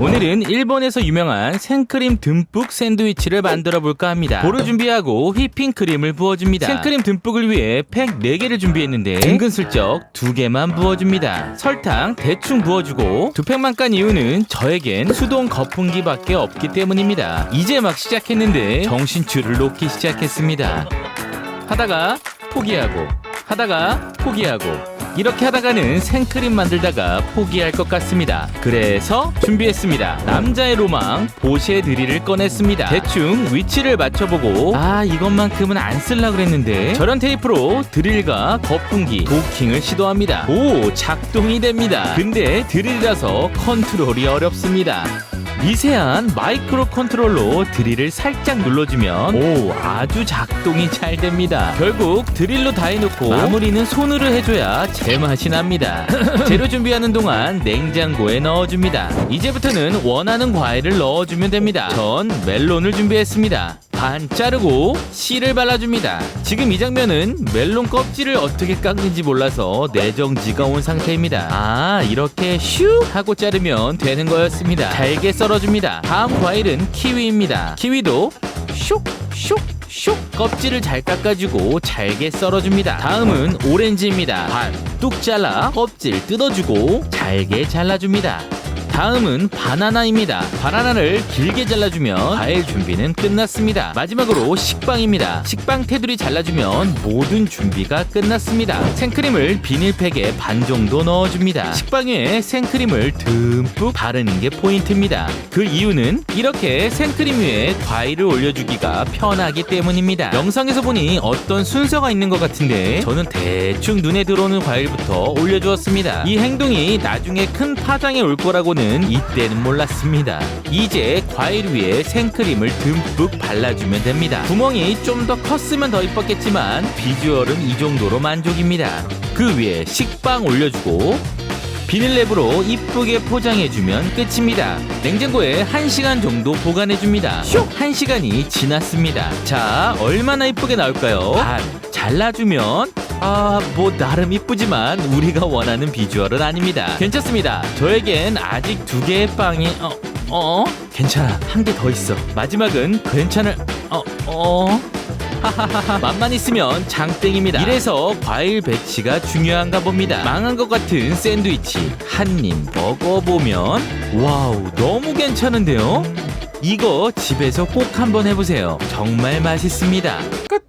오늘은 일본에서 유명한 생크림 듬뿍 샌드위치를 만들어 볼까 합니다. 볼을 준비하고 휘핑크림을 부어줍니다. 생크림 듬뿍을 위해 팩 4개를 준비했는데 은근슬쩍 2개만 부어줍니다. 설탕 대충 부어주고 두 팩만 깐 이유는 저에겐 수동 거품기밖에 없기 때문입니다. 이제 막 시작했는데 정신줄을 놓기 시작했습니다. 하다가 포기하고 하다가 포기하고 이렇게 하다가는 생크림 만들다가 포기할 것 같습니다. 그래서 준비했습니다. 남자의 로망 보시의 드릴을 꺼냈습니다. 대충 위치를 맞춰보고 아 이것만큼은 안 쓸라 그랬는데 저런 테이프로 드릴과 거품기 도킹을 시도합니다. 오 작동이 됩니다. 근데 드릴이라서 컨트롤이 어렵습니다. 미세한 마이크로 컨트롤로 드릴을 살짝 눌러주면 오 아주 작동이 잘 됩니다. 결국 드릴로 다 해놓고 마무리는 손으로 해줘야 제맛이 납니다. 재료 준비하는 동안 냉장고에 넣어줍니다. 이제부터는 원하는 과일을 넣어주면 됩니다. 전 멜론을 준비했습니다. 반 자르고 씨를 발라줍니다. 지금 이 장면은 멜론 껍질을 어떻게 깎는지 몰라서 내정지가 온 상태입니다. 아 이렇게 슉 하고 자르면 되는 거였습니다. 잘게 썰어줍니다. 다음 과일은 키위입니다. 키위도 슉슉 슉 껍질을 잘 깎아주고 잘게 썰어줍니다. 다음은 오렌지입니다. 반 뚝 잘라 껍질 뜯어주고 잘게 잘라줍니다. 다음은 바나나입니다. 바나나를 길게 잘라주면 과일 준비는 끝났습니다. 마지막으로 식빵입니다. 식빵 테두리 잘라주면 모든 준비가 끝났습니다. 생크림을 비닐팩에 반 정도 넣어줍니다. 식빵 위에 생크림을 듬뿍 바르는 게 포인트입니다. 그 이유는 이렇게 생크림 위에 과일을 올려주기가 편하기 때문입니다. 영상에서 보니 어떤 순서가 있는 것 같은데 저는 대충 눈에 들어오는 과일부터 올려주었습니다. 이 행동이 나중에 큰 파장이 올 거라고는 이때는 몰랐습니다. 이제 과일 위에 생크림을 듬뿍 발라주면 됩니다. 구멍이 좀 더 컸으면 더 이뻤겠지만 비주얼은 이 정도로 만족입니다. 그 위에 식빵 올려주고 비닐랩으로 이쁘게 포장해주면 끝입니다. 냉장고에 1시간 정도 보관해줍니다. 슉! 1시간이 지났습니다. 자, 얼마나 이쁘게 나올까요? 반 잘라주면 아, 뭐 나름 이쁘지만 우리가 원하는 비주얼은 아닙니다. 괜찮습니다. 저에겐 아직 두 개의 빵이 어, 어? 괜찮아. 한 개 더 있어. 마지막은 괜찮을 어, 어? 하하하하 맛만 있으면 장땡입니다. 이래서 과일 배치가 중요한가 봅니다. 망한 것 같은 샌드위치 한 입 먹어보면 와우 너무 괜찮은데요? 이거 집에서 꼭 한번 해보세요. 정말 맛있습니다. 끝.